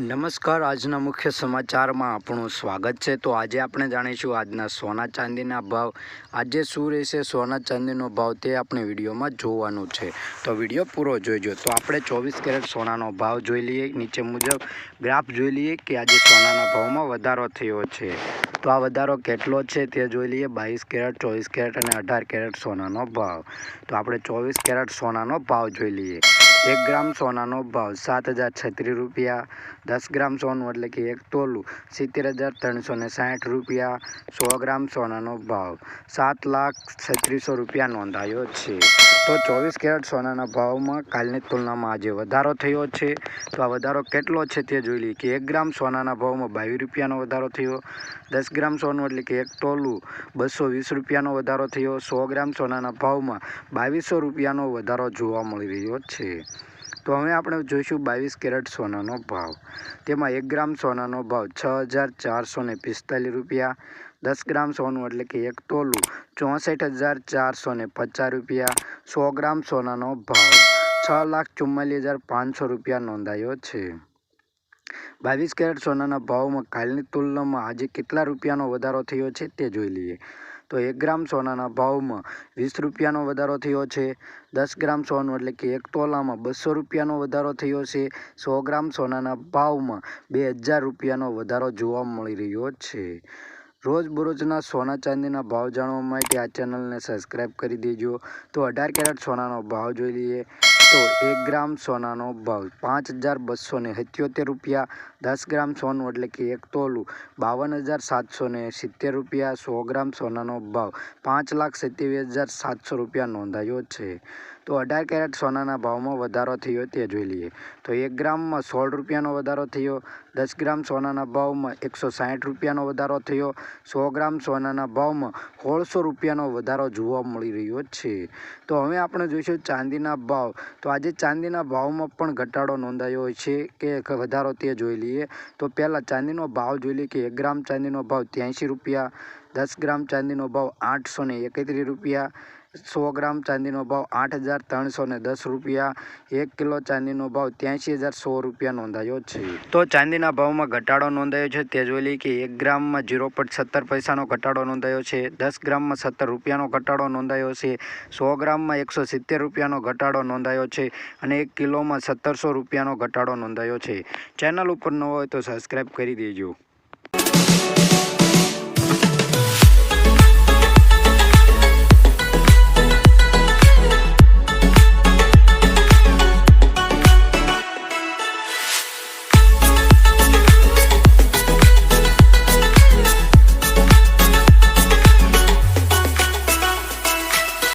નમસ્કાર. આજના મુખ્ય સમાચારમાં આપણું સ્વાગત છે. તો આજે આપણે જાણીશું આજના સોના ચાંદીના ભાવ. આજે શું રહેશે? સોના ચાંદીનો ભાવ તે આપણે વિડીયોમાં જોવાનું છે. તો વીડિયો પૂરો જોઈજો તો આપણે ચોવીસ કેરેટ સોનાનો ભાવ જોઈ લઈએ. નીચે મુજબ ગ્રાફ જોઈ લઈએ કે આજે સોનાના ભાવમાં વધારો થયો છે. તો આ વધારો કેટલો છે તે જોઈ લઈએ. બાવીસ કેરેટ, ચોવીસ કેરેટ અને અઢાર કેરેટ સોનાનો ભાવ. તો આપણે ચોવીસ કેરેટ સોનાનો ભાવ જોઈ લઈએ. એક ગ્રામ સોનાનો ભાવ સાત હજાર છત્રીસ રૂપિયા, દસ ગ્રામ સોનું એટલે કે એક તોલું, સિત્તેર હજાર ત્રણસો ને સાઠ રૂપિયા, સો ગ્રામ સોનાનો ભાવ. સાત લાખ છત્રીસો રૂપિયા નોંધાયો છે. તો ચોવીસ કેરેટ સોનાના ભાવમાં કાલની તુલનામાં આજે વધારો થયો છે. તો આ વધારો કેટલો છે તે જોઈ લઈએ કે એક ગ્રામ સોનાના ભાવમાં બાવીસ રૂપિયાનો વધારો થયો, દસ ગ્રામ સોનું એટલે કે એક તોલું, બસો વીસ રૂપિયાનો વધારો થયો, સો ગ્રામ સોનાના ભાવમાં બાવીસો રૂપિયાનો વધારો જોવા મળી રહ્યો છે. તો હવે આપણે જોઈશું બાવીસ કેરેટ સોનાનો ભાવ. તેમાં એક ગ્રામ સોનાનો ભાવ છ હજાર ચારસો પિસ્તાલીસ રૂપિયા, દસ ગ્રામ સોનું એટલે કે એક તોલું, ચોસઠ હજાર ચારસો પચાસ રૂપિયા, સો ગ્રામ સોનાનો ભાવ, છ લાખ ચુમ્માલીસ હજાર પાંચસો રૂપિયા નોંધાયો છે. બાવીસ કેરેટ સોનાના ભાવમાં કાલની તુલનામાં આજે કેટલા રૂપિયાનો વધારો થયો છે તે જોઈ લઈએ. તો એક ગ્રામ સોનાના ભાવમાં વીસ રૂપિયાનો વધારો થયો છે, દસ ગ્રામ સોનું એટલે કે એક તોલામાં બસો રૂપિયાનો વધારો થયો છે, સો ગ્રામ સોનાના ભાવમાં બે હજાર રૂપિયાનો વધારો જોવા મળી રહ્યો છે. રોજબરોજના સોના ચાંદીના ભાવ જાણવા માટે આ ચેનલને સબસ્ક્રાઈબ કરી દેજો. તો અઢાર કેરેટ સોનાનો ભાવ જોઈ લઈએ. તો એક ગ્રામ સોનાનો ભાવ પાંચ હજાર બસો ને સિત્યોતેર રૂપિયા, દસ ગ્રામ સોનું એટલે કે એક તોલું, બાવન હજાર સાતસો ને સિત્તેર રૂપિયા, સો ગ્રામ સોનાનો ભાવ પાંચ લાખ સત્યાવીસ હજાર સાતસો રૂપિયા નોંધાયો છે. તો અઢાર કેરેટ સોનાના ભાવમાં વધારો થયો તે જોઈ લઈએ. તો એક ગ્રામમાં સોળ રૂપિયાનો વધારો થયો. દસ ગ્રામ સોનાના ભાવમાં એકસો સાઠ રૂપિયાનો વધારો થયો. સો ગ્રામ સોનાના ભાવમાં સોળસો રૂપિયાનો વધારો જોવા મળી રહ્યો છે. તો હવે આપણે જોઈશું ચાંદીના ભાવ. તો આજે ચાંદીના ભાવમાં પણ ઘટાડો નોંધાયો છે કે વધારો તે જોઈ લઈએ. તો પહેલાં ચાંદીનો ભાવ જોઈ લઈએ કે એક ગ્રામ ચાંદીનો ભાવ ત્યાંશી રૂપિયા, દસ ગ્રામ ચાંદીનો ભાવ આઠસો એકત્રીસ રૂપિયા સો ગ્રામ ચાંદીનો ભાવ આઠ હજાર ત્રણસો ને દસ રૂપિયા. એક કિલો ચાંદીનો ભાવ ત્યાંસી હજાર સો રૂપિયા નોંધાયો છે. તો ચાંદીના ભાવમાં ઘટાડો નોંધાયો છે. તે જોઈ કે એક ગ્રામમાં ઝીરો પોઈન્ટ સત્તર પૈસાનો ઘટાડો નોંધાયો છે. દસ ગ્રામમાં સત્તર રૂપિયાનો ઘટાડો નોંધાયો છે. સો ગ્રામમાં એકસો સિત્તેર રૂપિયાનો ઘટાડો નોંધાયો છે અને એક કિલોમાં સત્તરસો રૂપિયાનો ઘટાડો નોંધાયો છે. ચેનલ ઉપર ન હોય તો સબસ્ક્રાઈબ કરી દેજો.